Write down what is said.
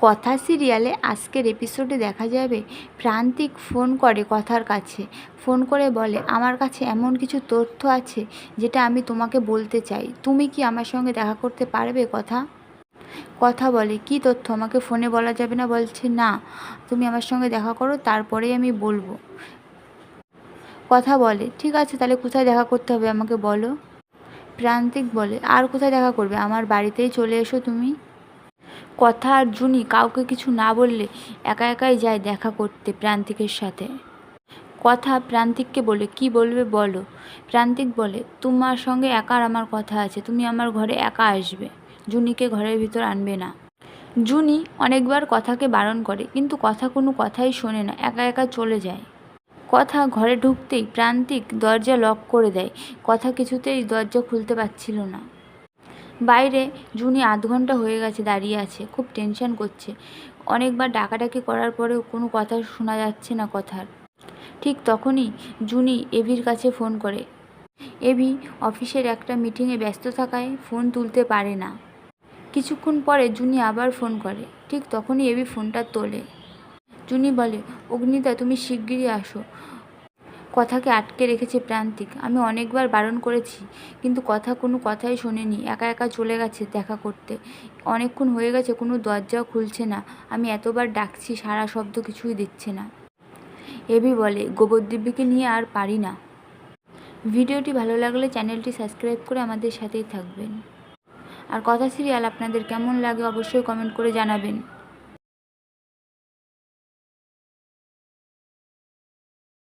কথা সিরিয়ালে আজকের এপিসোডে দেখা যাবে। প্রান্তিক ফোন করে কথার কাছে। ফোন করে বলে, আমার কাছে এমন কিছু তথ্য আছে যেটা আমি তোমাকে বলতে চাই। তুমি কি আমার সঙ্গে দেখা করতে পারবে কথা? কথা বলে, কি তথ্য? আমাকে ফোনে বলা যাবে না? বলছে, না, তুমি আমার সঙ্গে দেখা করো, তারপরেই আমি বলব। কথা বলে, ঠিক আছে, তাহলে কোথায় দেখা করতে হবে আমাকে বলো? প্রান্তিক বলে, আর কোথায় দেখা করবে? আমার বাড়িতেই চলে এসো তুমি। কথা আর জুনি কাউকে কিছু না বললে একা একাই যায় দেখা করতে প্রান্তিকের সাথে। কথা প্রান্তিককে বলে, কি বলবে বলো? প্রান্তিক বলে, তোমার সঙ্গে একার আমার কথা আছে, তুমি আমার ঘরে একা আসবে। জুনিকে ঘরের ভিতর আনবে না। জুনি অনেকবার কথাকে বারণ করে, কিন্তু কথা কোনো কথাই শোনে না, একা একা চলে যায়। কথা ঘরে ঢুকতেই প্রান্তিক দরজা লক করে দেয়। কথা কিছুতেই দরজা খুলতে পারছিল না। বাইরে জুনি আধ ঘণ্টা হয়ে গেছে দাঁড়িয়ে আছে, খুব টেনশন করছে। অনেকবার ডাকাডাকি করার পরেও কোনো কথা শোনা যাচ্ছে না কথার। ঠিক তখনই জুনি এভির কাছে ফোন করে। এভি অফিসের একটা মিটিংয়ে ব্যস্ত থাকায় ফোন তুলতে পারে না। কিছুক্ষণ পরে জুনি আবার ফোন করে। ঠিক তখনই এভি ফোনটা তোলে। জুনি বলে অগ্নিতা তুমি শিগগিরই আসো। কথাকে আটকে রেখেছে প্রান্তিক। আমি অনেকবার বারণ করেছি, কিন্তু কথা কোনো কথাই শোনেনি। একা একা চলে গেছে দেখা করতে। অনেকক্ষণ হয়ে গেছে, কোনো দরজাও খুলছে না। আমি এতবার ডাকছি, সারা শব্দ কিছুই দিচ্ছে না। এবি বলে গোবরদিব্যিকে নিয়ে আর পারি না। ভিডিওটি ভালো লাগলে চ্যানেলটি সাবস্ক্রাইব করে আমাদের সাথেই থাকবেন। আর কথা সিরিয়াল আপনাদের কেমন লাগে অবশ্যই কমেন্ট করে জানাবেন।